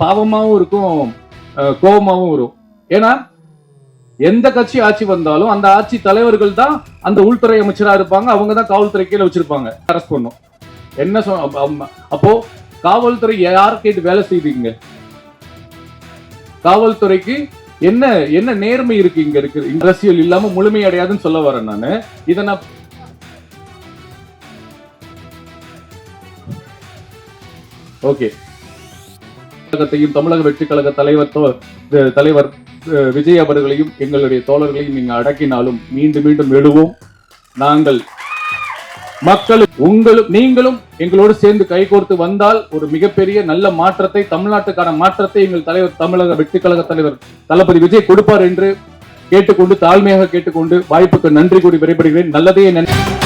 பாவமாவும் இருக்கும் கோபமாகவும் வரும். ஏன்னா எந்த கட்சி ஆட்சி வந்தாலும் அந்த ஆட்சி தலைவர்கள் தான் அந்த உள்துறை அமைச்சரா இருப்பாங்க அவங்க தான் காவல்துறை கீழே வச்சிருப்பாங்க. அரெஸ்ட் பண்ணும். என்ன சொ அப்போ காவல்துறை யார் கேட்டு வேலை செய்வீங்க? காவல்துறைக்கு என்ன என்ன நேர்மை இருக்கு இங்க இருக்கு? அரசியல் இல்லாம முழுமையடையாதுன்னு சொல்ல வரேன் நானு. இதை நான் ஓகே. கழகத்தையும் தமிழக வெற்றி கழக தலைவர் தலைவர் விஜய் அவர்களையும் எங்களுடைய தோழர்களையும் நீங்க அடக்கினாலும் மீண்டும் மீண்டும் எழுவோம். நாங்கள் மக்களும் உங்களும் நீங்களும் எங்களோடு சேர்ந்து கைகோர்த்து வந்தால் ஒரு மிகப்பெரிய நல்ல மாற்றத்தை தமிழ்நாட்டுக்கான மாற்றத்தை எங்கள் தலைவர் தமிழக வெற்றி கழக தலைவர் தளபதி விஜய் கொடுப்பார் என்று கேட்டுக்கொண்டு தாழ்மையாக கேட்டுக்கொண்டு வாய்ப்புக்கு நன்றி கூறி விரைபடுகிறேன் நல்லதே நன்றி.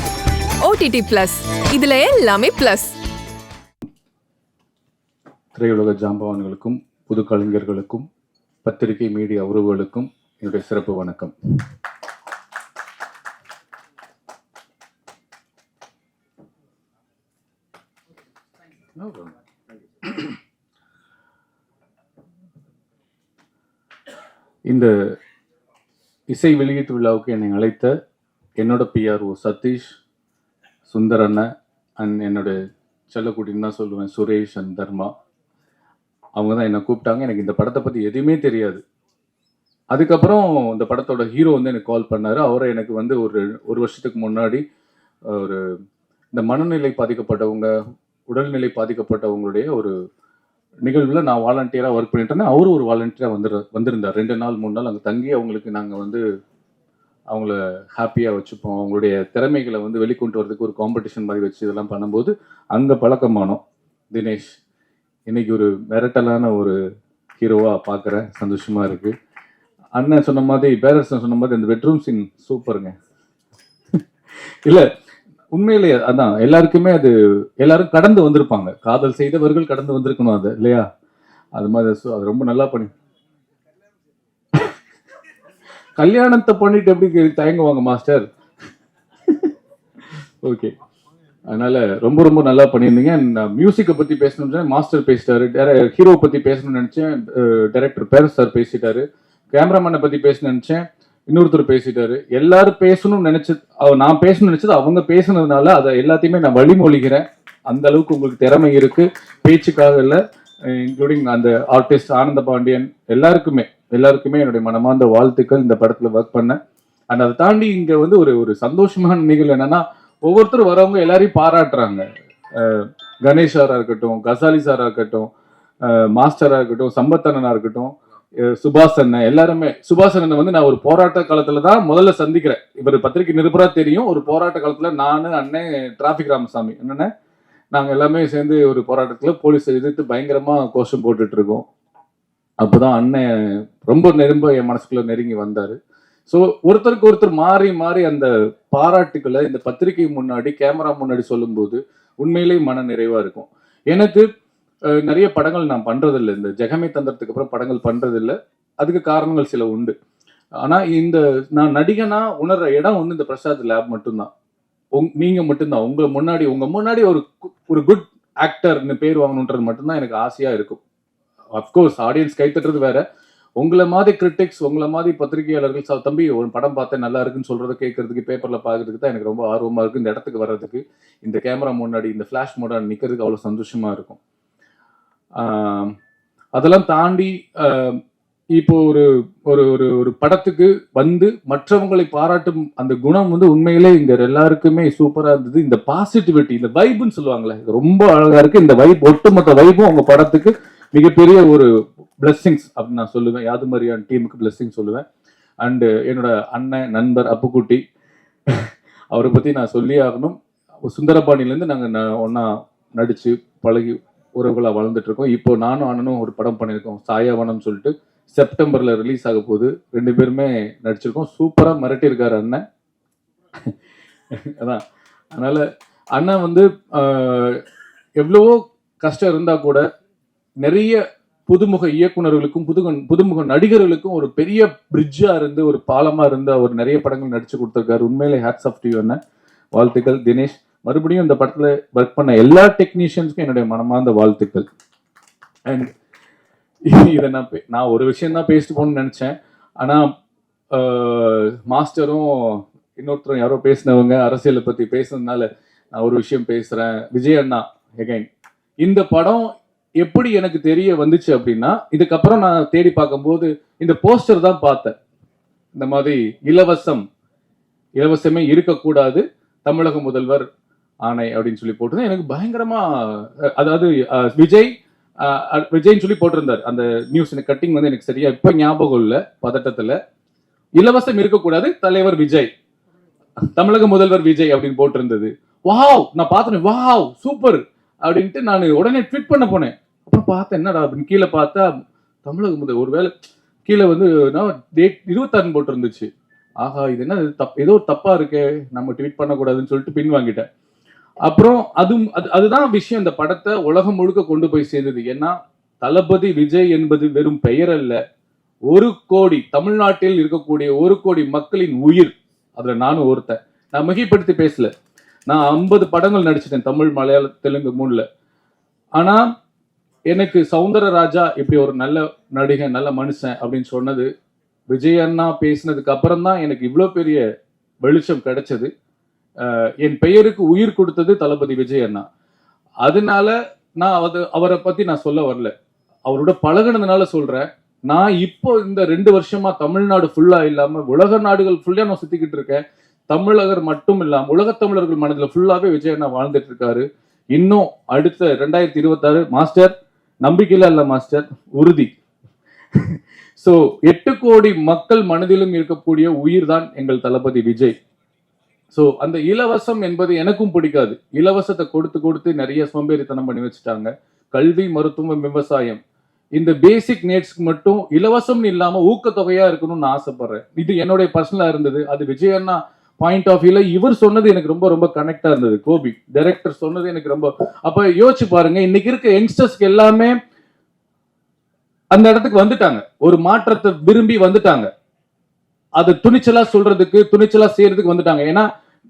ஓடிடி பிளஸ் இதுல எல்லாமே பிளஸ் திரையுலக ஜாம்பவான்களுக்கும் புது கலைஞர்களுக்கும் பத்திரிகை மீடியா உறவுகளுக்கும் என்னுடைய சிறப்பு வணக்கம். இந்த இசை வெளியீட்டு விழாவுக்கு என்னை அழைத்த என்னோட பிஆர்ஓ சதீஷ் சுந்தர் அண்ணன் அண்ட் என்னோட செல்லக்குட்டின்னு தான் சொல்லுவேன் சுரேஷ் அண்ட் தர்மா. அவங்க தான் என்னை கூப்பிட்டாங்க. எனக்கு இந்த படத்தை பற்றி எதுவுமே தெரியாது. அதுக்கப்புறம் இந்த படத்தோட ஹீரோ வந்து எனக்கு கால் பண்ணார். அவரை எனக்கு வந்து ஒரு ஒரு வருஷத்துக்கு முன்னாடி ஒரு இந்த மனநிலை பாதிக்கப்பட்டவங்க உடல்நிலை பாதிக்கப்பட்டவங்களுடைய ஒரு நிகழ்வில் நான் வாலண்டியராக ஒர்க் பண்ணிட்டு இருந்தேன். அவரும் ஒரு வாலண்டியராக வந்துரு வந்திருந்தார். ரெண்டு நாள் மூணு நாள் அங்கே தங்கி அவங்களுக்கு நாங்கள் வந்து அவங்கள ஹாப்பியாக வச்சுப்போம். அவங்களுடைய திறமைகளை வந்து வெளிக்கொண்டு வரதுக்கு ஒரு காம்படிஷன் மாதிரி வச்சு இதெல்லாம் பண்ணும்போது அந்த பழக்கமானோம். தினேஷ் இன்னைக்கு ஒரு மிரட்டலான ஒரு ஹீரோவாக பார்க்குறேன். சந்தோஷமாக இருக்குது அண்ணன் சொன்ன மாதிரி பேரரசன் சொன்ன மாதிரி அந்த பெட்ரூம் சீன் சூப்பருங்க இல்லை உண்மையிலேயே அதான் எல்லாருக்குமே அது எல்லாரும் கடந்து வந்திருப்பாங்க. காதல் செய்தவர்கள் கடந்து வந்திருக்கணும் அது இல்லையா? அது மாதிரி சு- அது ரொம்ப நல்லா பண்ணி கல்யாணத்தை பண்ணிட்டு எப்படி தயங்குவாங்க மாஸ்டர்? ஓகே. அதனால ரொம்ப ரொம்ப நல்லா பண்ணியிருந்தீங்க. மியூசிக்கை uh, பற்றி பேசணும்னு மாஸ்டர் பேசிட்டாரு. ஹீரோ uh, பற்றி பேசணும்னு நினச்சேன். டைரக்டர் uh, பேரஸ் சார் பேசிட்டாரு. கேமராமேனை பற்றி பேசணும்னு நினச்சேன். இன்னொருத்தர் பேசிட்டாரு. எல்லாரும் பேசணும்னு நினைச்சது அவ- நான் பேசணும்னு நினைச்சது அவங்க பேசுனதுனால அதை எல்லாத்தையுமே நான் வழிமொழிகிறேன். அந்த அளவுக்கு உங்களுக்கு திறமை இருக்கு. பேச்சுக்காக இல்லை இன்க்ளூடிங் அந்த ஆர்டிஸ்ட் ஆனந்த பாண்டியன் எல்லாருக்குமே. எல்லாருக்குமே என்னுடைய மனமார்ந்த வாழ்த்துக்கள் இந்த படத்துல ஒர்க் பண்ணேன் அண்ட் அதை தாண்டி இங்க வந்து ஒரு ஒரு சந்தோஷமான நிகழ்வு என்னன்னா ஒவ்வொருத்தரும் வரவங்க எல்லாரையும் பாராட்டுறாங்க. கணேஷ் சாரா இருக்கட்டும் கசாலி சாரா இருக்கட்டும் மாஸ்டராக மாஸ்டரா இருக்கட்டும் சம்பத்தண்ணனாக இருக்கட்டும் சுபாஷ் அண்ணன் எல்லாருமே. சுபாஷ் அண்ணனை வந்து நான் ஒரு போராட்ட காலத்துல தான் முதல்ல சந்திக்கிறேன். இவர் பத்திரிகை நிருபரா தெரியும். ஒரு போராட்ட காலத்துல நானு அண்ணன் டிராபிக் ராமசாமி என்னென்ன? நாங்கள் எல்லாமே சேர்ந்து ஒரு போராட்டத்தில் போலீஸ் எதிர்த்து பயங்கரமாக கோஷம் போட்டுட்டு இருக்கோம். அப்போதான் அண்ணன் ரொம்ப நெரும்ப என் மனசுக்குள்ள நெருங்கி வந்தாரு. ஸோ ஒருத்தருக்கு ஒருத்தர் மாறி மாறி அந்த பாராட்டுக்களை இந்த பத்திரிகை முன்னாடி கேமரா முன்னாடி சொல்லும்போது உண்மையிலேயே மன நிறைவாக இருக்கும். எனக்கு நிறைய படங்கள் நான் பண்ணுறதில்ல இந்த ஜெகமே தந்திரத்துக்கு அப்புறம் படங்கள் பண்ணுறதில்ல அதுக்கு காரணங்கள் சில உண்டு. ஆனால் இந்த நான் நடிகனா உணர்ற இடம் வந்து இந்த பிரசாத் லேப் மட்டும்தான். உங் நீங்கள் மட்டும்தான். உங்களை முன்னாடி உங்கள் முன்னாடி ஒரு கு- ஒரு குட் ஆக்டர்னு பேர் வாங்கணுன்றது மட்டும்தான் எனக்கு ஆசையாக இருக்கும். அஃப்கோர்ஸ் ஆடியன்ஸ் கைத்தட்டுறது வேற. உங்களை மாதிரி கிரிட்டிக்ஸ் உங்களை மாதிரி பத்திரிகையாளர்கள் "சா- தம்பி ஒரு படம் பார்த்தேன் நல்லா இருக்குன்னு சொல்றதை கேட்கறதுக்கு பேப்பர்ல பார்க்கறதுக்கு தான் எனக்கு ரொம்ப ஆர்வமா இருக்கு. இந்த இடத்துக்கு வர்றதுக்கு இந்த கேமரா முன்னாடி இந்த ஃபிளாஷ் மோட நிக்கிறதுக்கு அவ்வளவு சந்தோஷமா இருக்கும். அதெல்லாம் தாண்டி இப்போ ஒரு ஒரு ஒரு ஒரு படத்துக்கு வந்து மற்றவங்களை பாராட்டும் அந்த குணம் வந்து உண்மையிலே இங்க எல்லாருக்குமே சூப்பரா இருந்தது. இந்த பாசிட்டிவிட்டி இந்த வைப்னு சொல்லுவாங்களே ரொம்ப அழகா இருக்கு. இந்த வைப் ஒட்டுமொத்த வைப்பும் உங்க படத்துக்கு மிகப்பெரிய ஒரு பிளஸ்ஸிங்ஸ் அப்படின்னு நான் சொல்லுவேன். யாது மாதிரியான டீமுக்கு பிளஸ்ஸிங் சொல்லுவேன். அண்டு என்னோட அண்ணன் நண்பர் அப்புக்குட்டி அவரை பற்றி நான் சொல்லி ஆகணும். சுந்தரபாணிலேருந்து நாங்கள் ஒன்றா நடித்து பழகி உறவுகளாக வளர்ந்துட்டு இருக்கோம் இப்போ நானும் அண்ணனும் ஒரு படம் பண்ணியிருக்கோம். சாயாவனம் சொல்லிட்டு செப்டம்பரில் ரிலீஸ் ஆக போகுது. ரெண்டு பேருமே நடிச்சிருக்கோம். சூப்பராக மிரட்டியிருக்காரு அண்ணன். அதான். அதனால் அண்ணன் வந்து எவ்வளவோ கஷ்டம் இருந்தால் கூட நிறைய புதுமுக இயக்குனர்களுக்கும் புதுக புதுமுக நடிகர்களுக்கும் ஒரு பெரிய பிரிட்ஜா இருந்து ஒரு பாலமா இருந்து அவர் நிறைய படங்கள் நடிச்சு கொடுத்துருக்காரு. உண்மையிலே ஹேட்ஸ் ஆஃப் டியூ என்ன வாழ்த்துக்கள் தினேஷ். மறுபடியும் இந்த படத்துல ஒர்க் பண்ண எல்லா டெக்னீஷியன்ஸ்க்கும் என்னுடைய மனமார்ந்த வாழ்த்துக்கள். அண்ட் இதை நான் பே- நான் ஒரு விஷயம் தான் பேசிட்டு போகணும்னு நினைச்சேன். ஆனா மாஸ்டரும் இன்னொருத்தரும் யாரோ பேசினவங்க அரசியலை பத்தி பேசுனதுனால நான் ஒரு விஷயம் பேசுறேன். விஜய் அண்ணா எகைன் இந்த படம் எப்படி எனக்கு தெரிய வந்துச்சு அப்படின்னா இதுக்கப்புறம் நான் தேடி பார்க்கும்போது இந்த போஸ்டர் தான் பார்த்தேன். இந்த மாதிரி இலவசம் இலவசமே இருக்கக்கூடாது தமிழக முதல்வர் ஆணை அப்படின்னு சொல்லி போட்டு எனக்கு பயங்கரமா அதாவது விஜய் விஜய்னு விஜய்ன்னு சொல்லி போட்டிருந்தார். அந்த நியூஸ் எனக்கு கட்டிங் வந்து எனக்கு சரியா இப்ப ஞாபகம் இல்லை பதட்டத்துல. இலவசம் இருக்கக்கூடாது தலைவர் விஜய். தமிழக முதல்வர் விஜய் அப்படின்னு போட்டிருந்தது. வாவ்! நான் பார்த்தேன் வாவ்! சூப்பர்! அப்படின்ட்டு நான் உடனே ட்விட் பண்ண போனேன். அப்புறம் பார்த்தேன் என்னடா அப்படின்னு கீழே பார்த்தா தமிழக முதல் ஒருவேளை கீழே வந்து டேட் இருபத்தாறு போட்டு இருந்துச்சு ஆஹா இது என்ன தப் ஏதோ தப்பா இருக்கே நம்ம ட்வீட் பண்ணக்கூடாதுன்னு சொல்லிட்டு பின் வாங்கிட்டேன். அப்புறம் அது அது அதுதான் விஷயம். இந்த படத்தை உலகம் முழுக்க கொண்டு போய் சேர்ந்தது. ஏன்னா தளபதி விஜய் என்பது வெறும் பெயர் அல்ல. ஒரு கோடி தமிழ்நாட்டில் இருக்கக்கூடிய ஒரு கோடி மக்களின் உயிர். அதுல நானும் ஒருத்தன். நான் மிகைப்படுத்தி பேசல. நான் ஐம்பது படங்கள் நடிச்சிட்டேன் தமிழ் மலையாள தெலுங்கு மூணுல. ஆனா எனக்கு சௌந்தரராஜா இப்படி ஒரு நல்ல நடிகன் நல்ல மனுஷன் அப்படின்னு சொன்னது விஜய் அண்ணா பேசினதுக்கு அப்புறம் தான் எனக்கு இவ்வளோ பெரிய வெளிச்சம் கிடைச்சது. என் பெயருக்கு உயிர் கொடுத்தது தளபதி விஜய் அண்ணா. அதனால நான் அது அவரை பத்தி நான் சொல்ல வரல. அவரோட பழகுனதுனால சொல்றேன். நான் இப்போ இந்த ரெண்டு வருஷமா தமிழ்நாடு ஃபுல்லா இல்லாம உலக நாடுகள் ஃபுல்லா நான் சுத்திக்கிட்டு இருக்கேன். தமிழகர் மட்டும் இல்லாம உலகத் தமிழர்கள் மனதில் ஃபுல்லாவே விஜய் அண்ணா வாழ்ந்துட்டு இருக்காரு. இன்னும் அடுத்த ரெண்டாயிரத்தி இருபத்தாறு மாஸ்டர் நம்பிக்கையில இல்ல மாஸ்டர் உறுதி. சோ எட்டு கோடி மக்கள் மனதிலும் இருக்கக்கூடிய உயிர் தான் எங்கள் தளபதி விஜய். சோ அந்த இலவசம் என்பது எனக்கும் பிடிக்காது. இலவசத்தை கொடுத்து கொடுத்து நிறைய சோம்பேறித்தனம் பண்ணி வச்சுட்டாங்க. கல்வி மருத்துவம் விவசாயம். இந்த பேசிக் நீட்ஸ்க்கு மட்டும் இலவசம் இல்லாம ஊக்கத்தொகையா இருக்கணும்னு ஆசைப்படுறேன். இது என்னுடைய பர்சனலா இருந்தது. அது விஜய் அண்ணா பாயிண்ட் ஆஃப் வியூல இவர் சொன்னது எனக்கு ரொம்ப ரொம்ப கனெக்டா இருந்தது. கோபி டைரக்டர் சொன்னது எனக்கு ரொம்ப. அப்ப யோசிச்சு பாருங்க இன்னைக்கு இருக்க யங்ஸ்டர்ஸ்க்கு எல்லாமே அந்த இடத்துக்கு வந்துட்டாங்க. ஒரு மாற்றத்தை விரும்பி வந்துட்டாங்க. அது துணிச்சலா சொல்றதுக்கு துணிச்சலா செய்யறதுக்கு வந்துட்டாங்க. ஏன்னா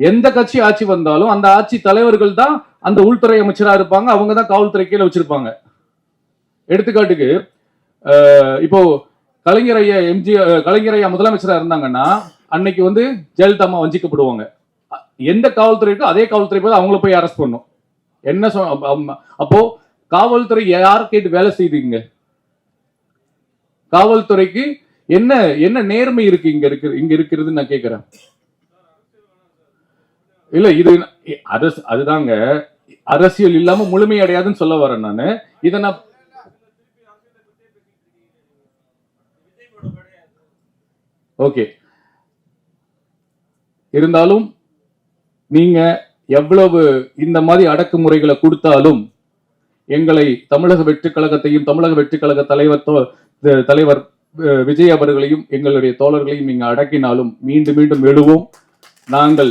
எந்த கட்சி ஆட்சி வந்தாலும் அந்த ஆட்சி தலைவர்கள் தான் அந்த உள்துறை அமைச்சரா இருப்பாங்க அவங்க தான் காவல்துறை கீழே வச்சிருப்பாங்க. எடுத்துக்காட்டுக்கு இப்போ கலைஞர் ஐயா எம்ஜி கலைஞர் ஐயா முதலமைச்சரா இருந்தாங்கன்னா அன்னைக்கு வந்து ஜெயலலிதா அம்மா வஞ்சிக்கப்படுவாங்க. எந்த காவல்துறை இருக்கோ அதே காவல்துறை போய் அவங்கள போய் அரெஸ்ட் பண்ணும். என்ன சொ அப்போ காவல்துறை யார் கேட்டு வேலை செய்துங்க? காவல்துறைக்கு என்ன என்ன நேர்மை இருக்கு இங்க இருக்கு இங்க இருக்கிறதுன்னு நான் கேட்கிறேன் இல்ல இது அரசு அதுதாங்க. அரசியல் இல்லாம முழுமையடையாதுன்னு சொல்ல வரேன் நானு. இதை நான் ஓகே. இருந்தாலும் நீங்க எவ்வளவு இந்த மாதிரி அடக்குமுறைகளை கொடுத்தாலும் எங்களை தமிழக வெற்றிக் கழகத்தையும் தமிழக வெற்றி கழக தலைவர் த- தலைவர் விஜய் அவர்களையும் எங்களுடைய தோழர்களையும் நீங்க அடக்கினாலும் மீண்டும் மீண்டும் எழுவோம். நாங்கள்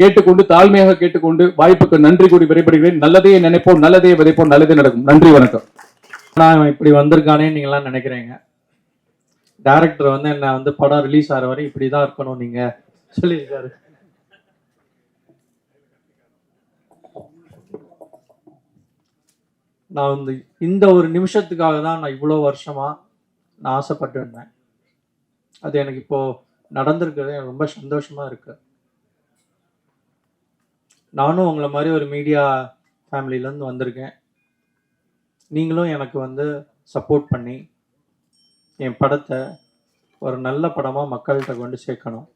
கேட்டுக்கொண்டு தாழ்மையாக கேட்டுக்கொண்டு வாய்ப்புக்கு நன்றி கூறி விரைபடுகிறேன் நல்லதையே நினைப்போம் நல்லதையே விதைப்போம் நல்லதே நடக்கும். நன்றி வணக்கம். நான் இப்படி வந்திருக்கானே நீங்களாம் நினைக்கிறீங்க. டேரக்டர் வந்து என்ன வந்து படம் ரிலீஸ் ஆகிற வரை இப்படி தான் இருக்கணும் நீங்க. சொல்லியிருக்காரு. நான் வந்து இந்த ஒரு நிமிஷத்துக்காக தான் நான் இவ்வளோ வருஷமா நான் ஆசைப்பட்டு இருந்தேன். அது எனக்கு இப்போ நடந்திருக்கிறது எனக்கு ரொம்ப சந்தோஷமா இருக்குது நானும் உங்களை மாதிரி ஒரு மீடியா ஃபேமிலியிலேருந்து வந்திருக்கேன். நீங்களும் எனக்கு வந்து சப்போர்ட் பண்ணி என் படத்தை ஒரு நல்ல படமாக மக்கள்கிட்ட கொண்டு சேர்க்கணும்.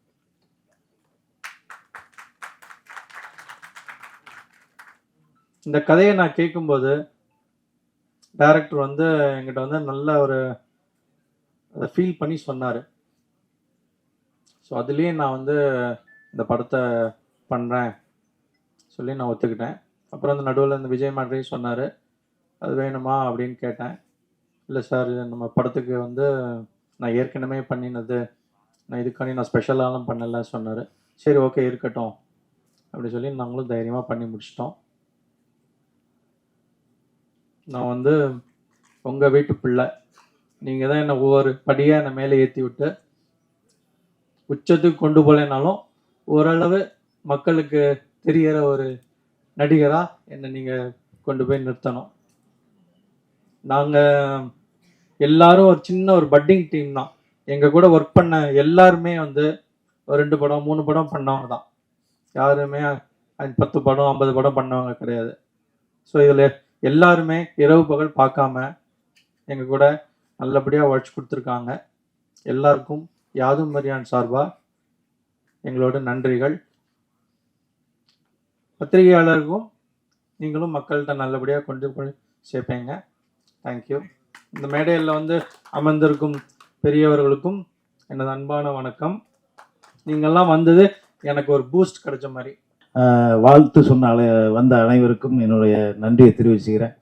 இந்த கதையை நான் கேட்கும்போது டேரக்டர் வந்து எங்கிட்ட வந்து நல்ல ஒரு அதை ஃபீல் பண்ணி சொன்னார். ஸோ அதுலேயே நான் வந்து இந்த படத்தை பண்ணுறேன் சொல்லி நான் ஒத்துக்கிட்டேன். அப்புறம் அந்த நடுவில் இந்த விஜய் மாட்ரையும் சொன்னார். அது வேணுமா? அப்படின்னு கேட்டேன். இல்லை சார் நம்ம படத்துக்கு வந்து நான் ஏற்கனவே பண்ணினது. நான் இதுக்காண்டி நான் ஸ்பெஷலாலாம் பண்ணலை சொன்னார். சரி ஓகே இருக்கட்டும். அப்படி சொல்லி நாங்களும் தைரியமாக பண்ணி முடிச்சிட்டோம். நான் வந்து உங்கள் வீட்டு பிள்ளை. நீங்கள் தான் என்னை ஒவ்வொரு படியாக என்னை மேலே ஏற்றி விட்டு உச்சத்துக்கு கொண்டு போகலைனாலும் ஓரளவு மக்களுக்கு தெரிகிற ஒரு நடிகராக என்னை நீங்கள் கொண்டு போய் நிறுத்தணும். நாங்கள் எல்லாரும் ஒரு சின்ன ஒரு பட்டிங் டீம் தான். எங்கள் கூட ஒர்க் பண்ண எல்லாருமே வந்து ஒரு ரெண்டு படம் மூணு படம் பண்ணவங்க தான். யாருமே அஞ்சு பத்து படம் ஐம்பது படம் பண்ணவங்க கிடையாது. ஸோ இதில் எல்லாருமே இரவு பகல் பார்க்காம எங்கள் கூட நல்லபடியாக உழைச்சி கொடுத்துருக்காங்க. எல்லாருக்கும் யாதும் மரியான் சார்பாக எங்களோட நன்றிகள். பத்திரிகையாளருக்கும் நீங்களும் மக்கள்கிட்ட நல்லபடியாக கொண்டு போய் சேர்ப்பீங்க. தேங்க்யூ இந்த மேடையில் வந்து அமர்ந்திருக்கும் பெரியவர்களுக்கும் எனது அன்பான வணக்கம். நீங்கள்லாம் வந்தது எனக்கு ஒரு பூஸ்ட் கிடைச்ச மாதிரி. வாழ்த்து சொன்ன வந்த அனைவருக்கும் என்னுடைய நன்றியை தெரிவிச்சுக்கிறேன்.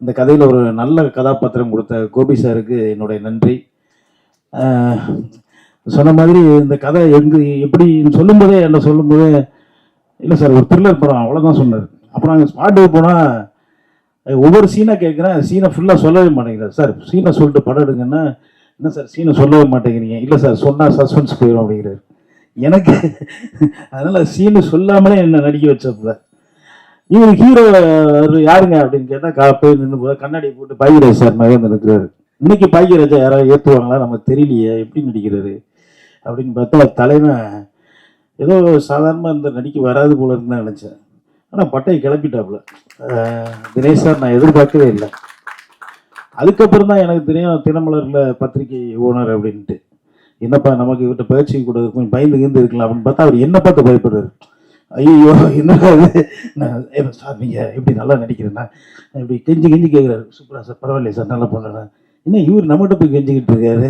இந்த கதையில் ஒரு நல்ல கதாபாத்திரம் கொடுத்த கோபி சாருக்கு என்னுடைய நன்றி. சொன்ன மாதிரி இந்த கதை எங்கு எப்படி சொல்லும்போதே என்ன சொல்லும்போதே இல்லை சார் ஒரு த்ரில்லர் படம் அவ்வளோதான் சொன்னார். அப்புறம் அங்கே ஸ்பாட்டுக்கு போனால் ஒவ்வொரு சீனாக கேட்குறேன் சீனை ஃபுல்லாக சொல்லவே மாட்டேங்கிறார். சார் சீனை சொல்லிட்டு படம் எடுங்கன்னா என்ன சார் சீனை சொல்லவே மாட்டேங்கிறீங்க? இல்லை சார் சொன்னால் சஸ்பென்ஸ் போயிடும் அப்படிங்கிறார். எனக்கு அதனால் சீனு சொல்லாமலே என்ன நடிக்க வச்சப்ப இவர் ஹீரோ யாருங்க அப்படின்னு கேட்டால் கா- போய் நின்று போது கண்ணாடி போட்டு பாகிராஜ் சார் மகன் இருக்கிறாரு இன்னைக்கு பாகிராஜா யாராவது ஏற்றுவாங்களா நமக்கு தெரியலையே எப்படி நடிக்கிறாரு? அப்படின்னு பார்த்தா தலைவன் ஏதோ சாதாரணமாக இந்த நடிக்க வராது போல இருக்குன்னு நினச்சேன். ஆனால் பட்டையை கிளப்பிட்டாப்புல. தினேஷ் சார் நான் எதிர்பார்க்கவே இல்லை. அதுக்கப்புறம் தான் எனக்கு தெரியும் தினமலரில் பத்திரிகை ஓனர் அப்படின்ட்டு. என்னப்பா நமக்கு இவர்கிட்ட பயிற்சி கூட கொஞ்சம் பயந்து கிந்து இருக்கலாம் அப்படின்னு பார்த்தா அவர் என்ன பார்த்து பயப்படுறாரு. ஐயோ என்னடா இது? நான் ஏ, சார் நீங்கள் எப்படி நல்லா நடிக்கிறேன்னா இப்படி கெஞ்சி கெஞ்சி கேட்குறாரு சூப்பரா சார் பரவாயில்லையே சார் நல்லா பண்ணுறேன் என்ன இவர் நம்மகிட்ட போய் கெஞ்சிக்கிட்டு இருக்காரு?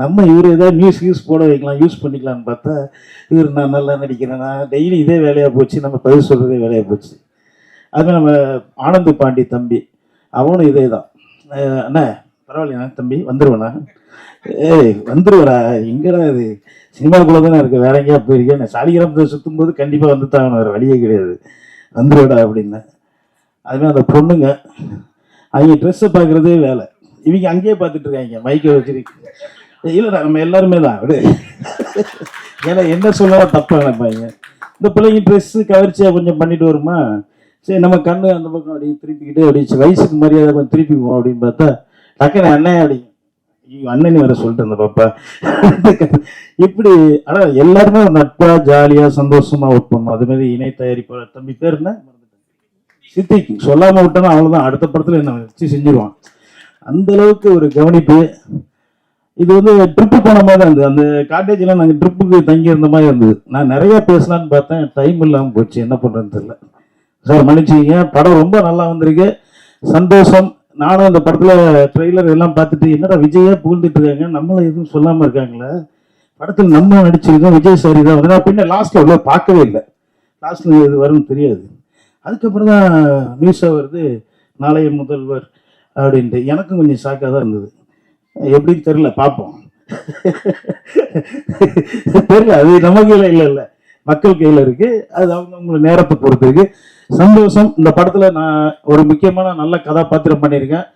நம்ம இவர் ஏதாவது நியூஸ் யூஸ் போட வைக்கலாம் யூஸ் பண்ணிக்கலாம்னு பார்த்தா இவர் நான் நல்லா நடிக்கிறேன். நான் டெய்லி இதே வேலையாக போச்சு நம்ம பதில் சொல்கிறதே வேலையாக போச்சு. அது நம்ம ஆனந்த பாண்டி தம்பி அவனும் இதே தான். அண்ணா பரவாயில்லையா தம்பி வந்துடுவேண்ணா ஏய் வந்துருவரா எங்கடா இது? சினிமாக்குள்ளே தானே இருக்கு வேற எங்கேயா போயிருக்கேன் நான் சாலிகிராமத்தை சுற்றும் போது கண்டிப்பாக வந்து தான் வேறு வழியே கிடையாது. வந்துருவடா அப்படின்னேன் அதுமாதிரி அந்த பொண்ணுங்க அவங்க ட்ரெஸ்ஸை பார்க்குறதே வேலை. இவங்க அங்கேயே பார்த்துட்டு இருக்காங்க மைக்கை வச்சிருக்கு இல்லைடா நம்ம எல்லாருமே தான். அப்படி ஏன்னா என்ன சொல்லலாம் தப்பாக நினைப்பாங்க. இந்த பிள்ளைங்க ட்ரெஸ்ஸு கவர்ச்சியாக கொஞ்சம் பண்ணிட்டு வருமா? சரி நம்ம கண்ணு அந்த பக்கம் அப்படியே திருப்பிக்கிட்டு அப்படியே வயசுக்கு மரியாதை கொஞ்சம் திருப்பிக்குவோம் அப்படின்னு பார்த்தா டக்குனு அண்ணன் அப்படி. ஐயோ, அண்ணன் வேற சொல்லிட்டு இருந்த பாப்பா. இப்படி ஆனால் எல்லாருமே நட்பா ஜாலியா சந்தோஷமா ஒர்க் பண்ணோம் அது மாதிரி இணை தயாரிப்பாளர் தம்பி பேர் என்ன? சித்திக்கு. சொல்லாம விட்டோம்னா அவ்வளவுதான் அடுத்த படத்துல என்ன வச்சு செஞ்சிருவான். அந்த அளவுக்கு ஒரு கவனிப்பு. இது வந்து ட்ரிப்பு போன மாதிரி தான் இருந்தது. அந்த காட்டேஜில் நாங்கள் ட்ரிப்புக்கு தங்கி இருந்த மாதிரி இருந்தது. நான் நிறையா பேசலாம்னு பார்த்தேன். டைம் இல்லாமல் போச்சு. என்ன பண்ணுறதுன்னு தெரியல. சார் மன்னிச்சிங்க படம் ரொம்ப நல்லா வந்திருக்கு. சந்தோஷம். நானும் அந்த படத்தில் ட்ரெய்லர் எல்லாம் பார்த்துட்டு என்னடா விஜயே புகழ்ந்துட்டு இருக்காங்க? நம்மளும் எதுவும் சொல்லாமல் இருக்காங்களே? படத்தில் நம்ம நடிச்சிருக்கோம். விஜய் சாரி தான் வந்து நான் பின்ன லாஸ்ட்ல அவ்வளோ பார்க்கவே இல்லை. லாஸ்ட்டில் இது வரும்னு தெரியாது. அதுக்கப்புறம் தான் நியூஸாக வருது. நாளைய முதல்வர் அப்படின்ட்டு எனக்கும் கொஞ்சம் ஷாக்காக தான் இருந்தது. எப்படின்னு தெரியல பார்ப்போம். தெரியல அது நம்ம கையில் இல்லை இல்லை. மக்கள் கையில் இருக்குது அது அவங்க நேரத்தை பொறுத்து இருக்குது சந்தோஷம். இந்த படத்தில் நான் ஒரு முக்கியமான நல்ல கதாபாத்திரம் பண்ணியிருக்கேன்.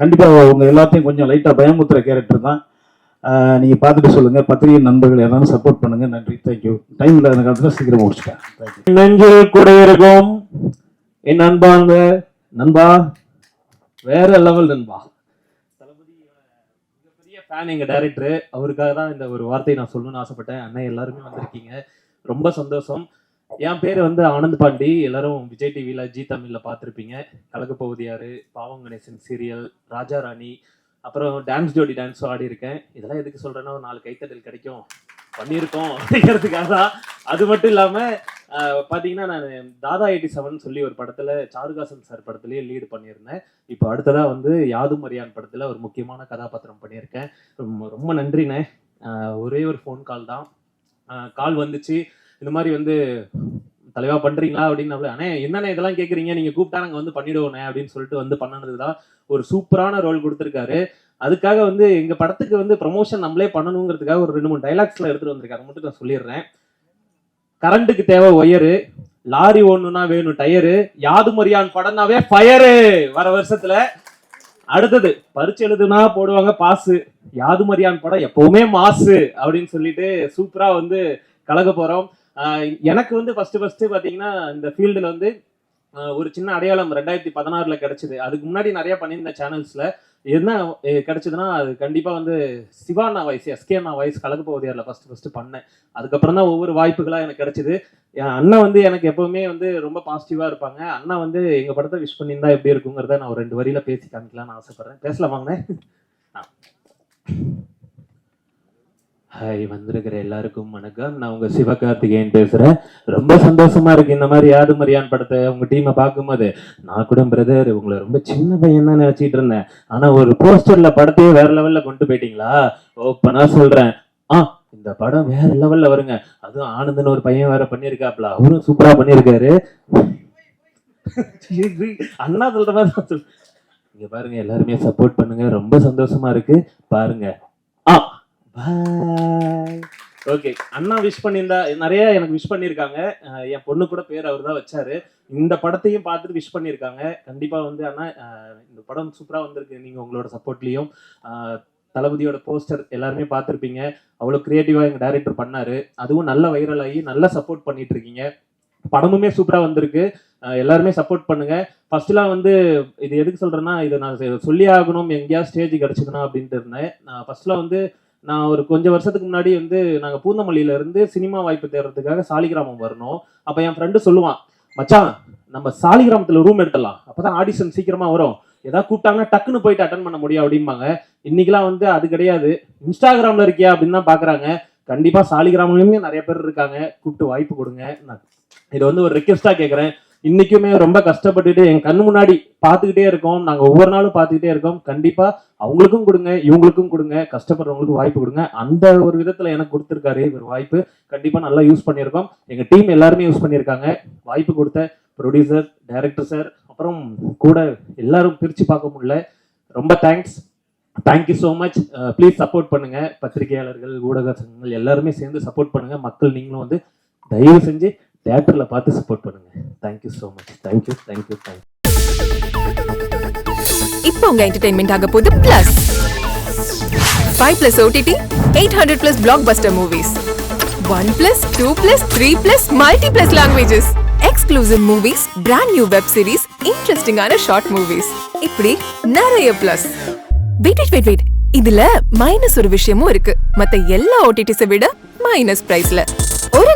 கண்டிப்பாக அவங்க எல்லாத்தையும் கொஞ்சம் லைட்டாக பயமுத்துற கேரக்டர் தான். நீங்கள் பார்த்துட்டு சொல்லுங்கள் பத்திரிகை நண்பர்கள் எல்லாரும் சப்போர்ட் பண்ணுங்கள் நன்றி. தேங்க்யூ டைம் இல்லாத காலத்தில் சீக்கிரம் முடிச்சிட்டேன் நெஞ்சு கூட இருக்கும் என் நண்பாங்க நண்பா. வேற லெவல் நண்பா. தளபதி மிகப்பெரிய ஃபேன் எங்கள் டேரக்டரு அவருக்காக தான் இந்த ஒரு வார்த்தையை நான் சொல்லணும்னு ஆசைப்பட்டேன். அண்ணன் எல்லாருமே வந்திருக்கீங்க. ரொம்ப சந்தோஷம். என் பேர் வந்து ஆனந்த் பாண்டி. எல்லாரும் விஜய் டிவியில் ஜி தமிழில் பார்த்துருப்பீங்க. கலக்க பாவம் கணேசன் சீரியல் ராஜா ராணி அப்புறம் டான்ஸ் ஜோடி டான்ஸும் ஆடி இருக்கேன். இதெல்லாம் எதுக்கு சொல்கிறேன்னா ஒரு நாலு கைத்தட்டல் கிடைக்கும். பண்ணியிருக்கோம் அப்படிங்கிறதுக்காக தான். அது மட்டும் இல்லாமல் பார்த்தீங்கன்னா நான் தாதா எயிட்டி செவன் சொல்லி ஒரு படத்தில் சாருகாசன் சார் படத்துலேயே லீடு பண்ணியிருந்தேன். இப்போ அடுத்ததாக வந்து யாதும் மரியான் படத்தில் ஒரு முக்கியமான கதாபாத்திரம் பண்ணியிருக்கேன். ரொம்ப ரொம்ப நன்றிண்ணே. ஒரே ஒரு ஃபோன் கால் தான். கால் வந்துச்சு. இந்த மாதிரி வந்து தலைவா பண்றீங்களா அப்படின்னு அண்ணே என்னண்ணே இதெல்லாம் கேட்குறீங்க நீங்கள் கூப்பிட்டா நாங்கள் வந்து பண்ணிடுவோண்ணே அப்படின்னு சொல்லிட்டு வந்து பண்ணனது தான் ஒரு சூப்பரான ரோல் கொடுத்துருக்காரு. அதுக்காக வந்து எங்கள் படத்துக்கு வந்து ப்ரமோஷன் நம்மளே பண்ணணுங்கிறதுக்காக ஒரு ரெண்டு மூணு டைலாக்ஸில் எடுத்துகிட்டு வந்திருக்காரு. மட்டும் நான் சொல்லிடுறேன். கரண்ட்டுக்கு தேவை ஒயரு லாரி ஒண்ணுனா வேணும் டயரு யாது மரியான் படம்னாவே ஃபயரு வர வருஷத்துல அடுத்தது பரிச்சு எழுதுனா போடுவாங்க பாசு யாது மரியான் படம் எப்பவுமே மாசு அப்படின்னு சொல்லிட்டு சூப்பரா வந்து கலக்க போறோம். எனக்கு வந்து ஃபர்ஸ்ட் ஃபர்ஸ்ட் பாத்தீங்கன்னா இந்த ஃபீல்டுல வந்து ஒரு சின்ன அடையாளம் ரெண்டாயிரத்தி பதினாறுல கிடைச்சது. அதுக்கு முன்னாடி நிறைய பண்ணியிருந்தேன் சேனல்ஸ்ல என்ன கிடைச்சதுன்னா அது கண்டிப்பாக வந்து சிவானா வாய்ஸ் எஸ்கேனா வாய்ஸ் கலக்கு பகுதியாரில் ஃபஸ்ட்டு ஃபஸ்ட்டு பண்ணேன். அதுக்கப்புறம் தான் ஒவ்வொரு வாய்ப்புகளாக எனக்கு கிடச்சிது. என் அண்ணன் வந்து எனக்கு எப்போவுமே வந்து ரொம்ப பாசிட்டிவாக இருப்பாங்க. அண்ணா வந்து எங்கள் படத்தை விஷ் பண்ணியிருந்தா எப்படி இருக்குங்கிறத நான் ஒரு ரெண்டு வரியில பேசி காமிக்கலாம்னு ஆசைப்பட்றேன். பேசலாம் வாங்கண்ணே ஹாய் வந்திருக்கிற எல்லாருக்கும் வணக்கம். நான் உங்கள் சிவகார்த்திகேயன் பேசுகிறேன் ரொம்ப சந்தோஷமா இருக்கு இந்த மாதிரி யாது மரியான் படத்தை உங்கள் டீமை பார்க்கும்போது. நான் கூட பிரதர் உங்களை ரொம்ப சின்ன பையன் தான் நினச்சிட்டு இருந்தேன். ஆனால் ஒரு போஸ்டரில் படத்தையே வேறு லெவலில் கொண்டு போயிட்டீங்களா? ஓப்பை நான் சொல்கிறேன் ஆ இந்த படம் வேறு லெவலில் வருங்க. அதுவும் ஆனந்தன் ஒரு பையன் வேறு பண்ணியிருக்காப்ல. அவரும் சூப்பராக பண்ணியிருக்காரு. அண்ணா சொல்கிற மாதிரி தான் சொல்~ இங்க பாருங்கள் எல்லாருமே சப்போர்ட் பண்ணுங்கள் ரொம்ப சந்தோஷமா இருக்கு. பாருங்கள் பாய் ஓகே அண்ணா விஷ் பண்ணியிருந்தா நிறைய எனக்கு விஷ் பண்ணியிருக்காங்க. என் பொண்ணு கூட பேர் அவர் தான் வச்சாரு. இந்த படத்தையும் பார்த்துட்டு விஷ் பண்ணியிருக்காங்க. கண்டிப்பாக வந்து அண்ணா இந்த படம் சூப்பராக வந்திருக்கு. நீங்கள் உங்களோட சப்போர்ட்லேயும் தளபதியோட போஸ்டர் எல்லாருமே பார்த்துருப்பீங்க. அவ்வளோ கிரியேட்டிவா எங்கள் டைரக்டர் பண்ணார். அதுவும் நல்ல வைரல் ஆகி நல்ல சப்போர்ட் பண்ணிட்டு இருக்கீங்க படமுமே சூப்பராக வந்திருக்கு. எல்லாருமே சப்போர்ட் பண்ணுங்க. ஃபர்ஸ்ட்லாம் வந்து இது எதுக்கு சொல்றேன்னா இதை நான் செ- சொல்லி ஆகணும். எங்கேயாவது ஸ்டேஜ் கிடச்சிக்கணும் அப்படின்ட்டு இருந்தேன். நான் ஃபர்ஸ்ட்லாம் வந்து நான் ஒரு கொஞ்சம் வருஷத்துக்கு முன்னாடி வந்து நாங்கள் பூந்தமல்லியிலேருந்து சினிமா வாய்ப்பு தேடுறதுக்காக சாலிகிராமம் வரணும். அப்போ என் ஃப்ரெண்டு சொல்லுவான் மச்சான் நம்ம சாலிகிராமத்தில் ரூம் எடுத்துடலாம். அப்பதான் ஆடிஷன் சீக்கிரமாக வரும். ஏதாவது கூப்பிட்டாங்கன்னா டக்குன்னு போயிட்டு அட்டன் பண்ண முடியும் அப்படிம்பாங்க. இன்னைக்கெல்லாம் வந்து அது கிடையாது. இன்ஸ்டாகிராமில் இருக்கியா அப்படின்னு தான் பார்க்குறாங்க கண்டிப்பாக சாலிகிராம்லயுமே நிறைய பேர் இருக்காங்க. கூப்பிட்டு வாய்ப்பு கொடுங்க. நான் இதை வந்து ஒரு ரிக்வெஸ்ட்டாக கேட்குறேன் இன்னைக்குமே ரொம்ப கஷ்டப்பட்டுட்டு என் கண் முன்னாடி பார்த்துக்கிட்டே இருக்கோம். நாங்க ஒவ்வொரு நாளும் பார்த்துக்கிட்டே இருக்கோம். கண்டிப்பா அவங்களுக்கும் கொடுங்க இவங்களுக்கும் கொடுங்க. கஷ்டப்படுறவங்களுக்கு வாய்ப்பு கொடுங்க. அந்த ஒரு விதத்துல எனக்கு கொடுத்துருக்காரு. ஒரு வாய்ப்பு கண்டிப்பா நல்லா யூஸ் பண்ணியிருக்கோம். எங்க டீம் எல்லாருமே யூஸ் பண்ணியிருக்காங்க. வாய்ப்பு கொடுத்த ப்ரொடியூசர் டைரக்டர் சார் அப்புறம் கூட எல்லாரும் பிரிச்சு பார்க்க முடியல. ரொம்ப thanks thank you so much please support பண்ணுங்க. பத்திரிகையாளர்கள் ஊடக சங்கங்கள் எல்லாருமே சேர்ந்து சப்போர்ட் பண்ணுங்க. மக்கள் நீங்களும் வந்து தயவு செஞ்சு தேட்டர்ல பார்த்து சப்போர்ட் பண்ணுங்க. Thank you so much thank you thank you thank you இப்போ உங்க என்டர்டைன்மெண்ட் ஆக போகுது plus five plus OTT eight hundred plus blockbuster movies one plus two plus three plus multi plus languages exclusive movies brand new web series இன்ட்ரெஸ்டிங்கான short movies இப்படி நிறைய plus wait wait wait wait இதுல minus ஒரு விஷயமும் இருக்கு. மத்த எல்லா ஓடிடிஸை விட மைனஸ் பிரைஸ்ல